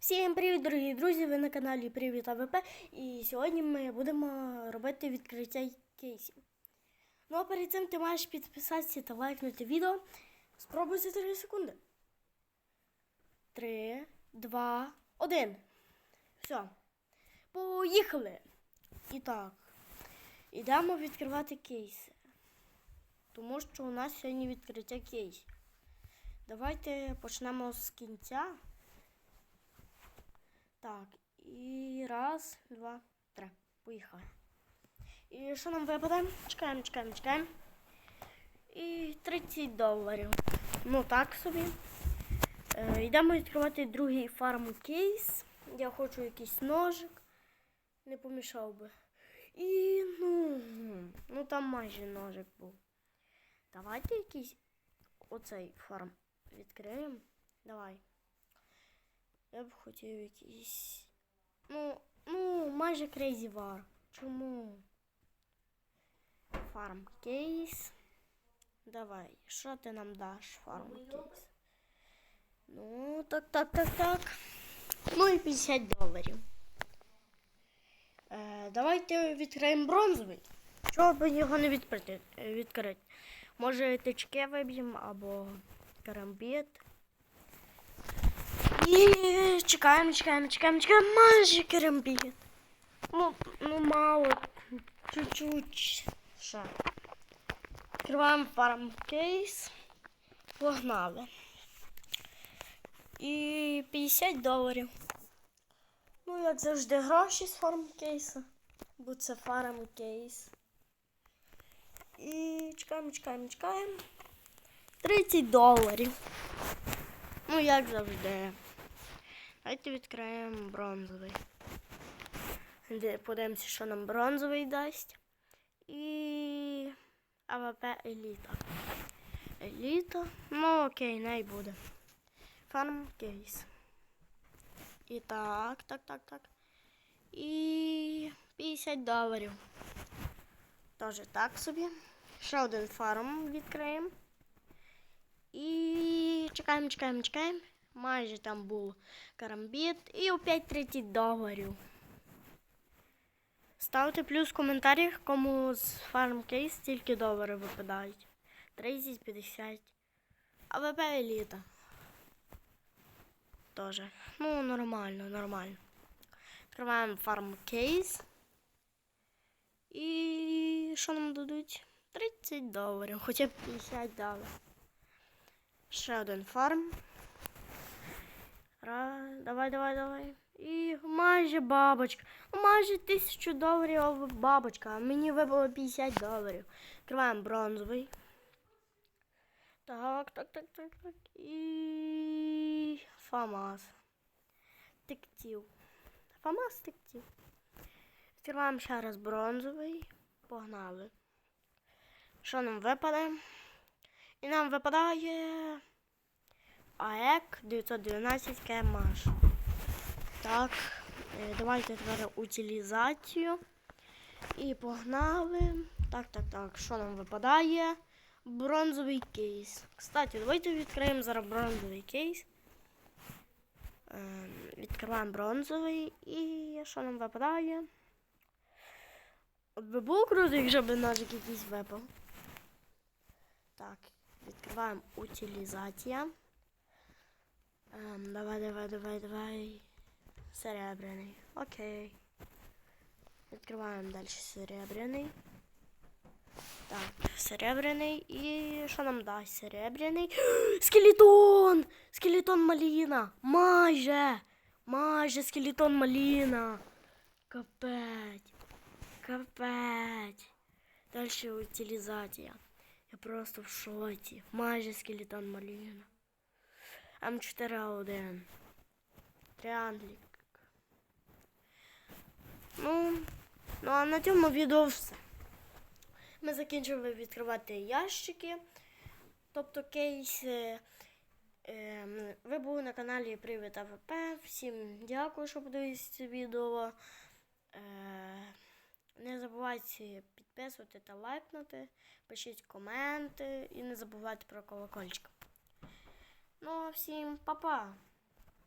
Всім привіт, дорогі друзі! Ви на каналі Привіт АВП. І сьогодні ми будемо робити відкриття кейсів. Ну а перед цим ти маєш підписатися та лайкнути відео. Спробуй за 3 секунди. 3, 2, 1. Все. Поїхали! І так. Ідемо відкривати кейси. Тому що у нас сьогодні відкриття кейсів. Давайте почнемо з кінця. Так, і раз, два, три. Поїхали. І що нам випаде? Чекаємо, чекаємо, чекаємо. І 30 доларів. Ну так собі. Е, йдемо відкривати другий фарм кейс. Я хочу якийсь ножик. Не помішав би. І ну, ну там майже ножик був. Давайте якийсь оцей фарм відкриємо. Давай. Я б хотів якийсь. Ну, ну, майже Crazy War. Чому? Farm кейс. Давай, що ти нам даш, фарм кейс? Ну, так, так, так, так. Ну і 50 доларів. Е, давайте відкриємо бронзовий. Чого б його не відкрити? відкрити? Може тички виб'ємо або карамбіт. І чекаємо, чекаємо, чекаємо, чекаємо. Майже керамбіт. Ну, ну мало. Чуть-чуть. Ще. Відкриваємо фарм кейс. Погнали. І 50 доларів. Ну, як завжди, гроші з фарм кейса. Бо це фарм кейс. І чекаємо, чекаємо, чекаємо. 30 доларів. Ну, як завжди. Давайте відкриємо бронзовий. Подивимося, що нам бронзовий дасть. І АВП Еліта. Еліта. Ну окей, най буде. Фарм кейс. І так, так, так, так. І 50 доларів. Тоже так собі. Ще один фарм відкриємо. І чекаємо, чекаємо, чекаємо. Майже там був карамбіт. І опять 30 доларів. Ставте плюс в коментарях, кому з фарм кейс стільки доларів випадають. 30, 50. А ВП еліта. Тоже. Ну, нормально, нормально. Відкриваємо фарм кейс. І що нам дадуть? 30 доларів, хоча б 50 дали. Ще один фарм. Раз, давай, давай, давай. І майже бабочка. Ну, майже тисячу доларів бабочка. А мені випало 50 доларів. Відкриваємо бронзовий. Так, так, так, так, так. І Фамас. Тектів. Фамас тектів. Відкриваємо ще раз бронзовий. Погнали. Що нам випаде? І нам випадає АЕК 912 КМАШ. Так, е, давайте тепер утилізацію. І погнали. Так, так, так. Що нам випадає? Бронзовий кейс. Кстати, давайте відкриємо зараз бронзовий кейс. Ем, Відкриваємо бронзовий і що нам випадає? От би було круто, якщо б ножик якийсь випав. Так, відкриваємо утилізація. Ем, давай, давай, давай, давай. Серебряний. Окей. Відкриваємо далі серебряний. Так, серебряний. І що нам дасть серебряний? Скелетон! Скелетон маліна! Майже! Майже скелетон маліна! Капець! Капець! Далі утилізація. Я просто в шоці. Майже скелетон маліна. М4А1. Тріанглік. Ну, ну а на цьому відео все. Ми закінчили відкривати ящики, тобто кейси. Ем, Ви були на каналі Привіт АВП. Всім дякую, що подивилися це відео. Е, Не забувайте підписувати та лайкнути, пишіть коменти і не забувайте про колокольчик. Ну, а всім па-па!